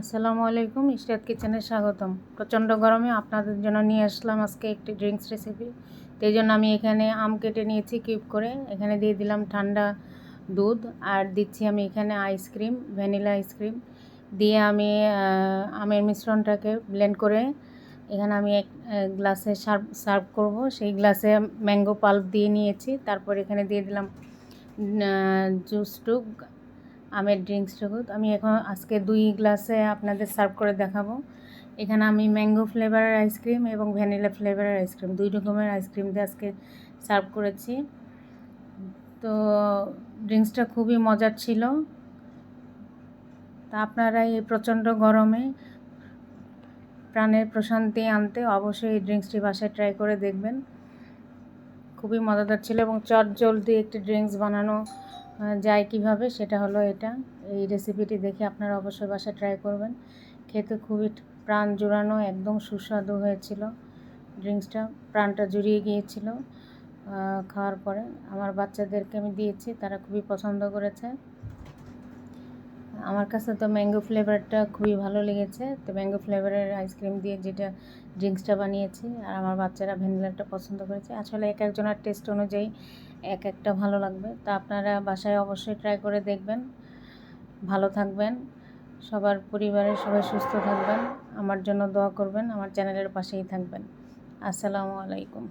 আসসালামু আলাইকুম, ইশরাত কিচেনে স্বাগতম। প্রচণ্ড গরমে আপনাদের জন্য নিয়ে আসলাম আজকে একটি ড্রিঙ্কস রেসিপি। সেই জন্য আমি এখানে আম কেটে নিয়েছি কিউব করে। এখানে দিয়ে দিলাম ঠান্ডা দুধ আর দিচ্ছি আমি এখানে আইসক্রিম ভ্যানিলা আইসক্রিম দিয়ে আমি আমের মিশ্রণটাকে ব্লেন্ড করে এখানে আমি এক গ্লাসে সার্ভ সার্ভ করব। সেই গ্লাসে ম্যাঙ্গো পাল্প দিয়ে নিয়েছি। তারপর এখানে দিয়ে দিলাম জুসটুক আমের ড্রিঙ্কসটুকু আমি এখন আজকে দুই গ্লাসে আপনাদের সার্ভ করে দেখাবো। এখানে আমি ম্যাঙ্গো ফ্লেভারের আইসক্রিম এবং ভ্যানিলা ফ্লেভারের আইসক্রিম দুই রকমের আইসক্রিম দিয়ে আজকে সার্ভ করেছি। তো ড্রিঙ্কসটা খুবই মজার ছিল। তা আপনারা এই প্রচণ্ড গরমে প্রাণের প্রশান্তি আনতে অবশ্যই এই ড্রিঙ্কসটি বাসায় ট্রাই করে দেখবেন। খুবই মজাদার ছিল এবং চট জলদি একটি ড্রিঙ্কস বানানো যায় কীভাবে সেটা হলো এটা। এই রেসিপিটি দেখে আপনারা অবশ্যই বাসায় ট্রাই করবেন। খেতে খুবই প্রাণ জুড়ানো একদম সুস্বাদু হয়েছিল ড্রিঙ্কসটা। প্রাণটা জুড়িয়ে গিয়েছিল খাওয়ার পরে। আমার বাচ্চাদেরকে আমি দিয়েছি, তারা খুবই পছন্দ করেছে। আমার কাছে তো ম্যাঙ্গো ফ্লেভারটা খুবই ভালো লেগেছে। তো ম্যাঙ্গো ফ্লেভারের আইসক্রিম দিয়ে যেটা ড্রিঙ্কসটা বানিয়েছি, আর আমার বাচ্চারা ভ্যানিলাটা পছন্দ করেছে। আসলে এক একজনের টেস্ট অনুযায়ী এক একটা ভালো লাগবে। তা আপনারা বাসায় অবশ্যই ট্রাই করে দেখবেন। ভালো থাকবেন। সবার পরিবারের সবাই সুস্থ থাকবেন। আমার জন্য দোয়া করবেন। আমার চ্যানেলের পাশেই থাকবেন। আসসালামু আলাইকুম।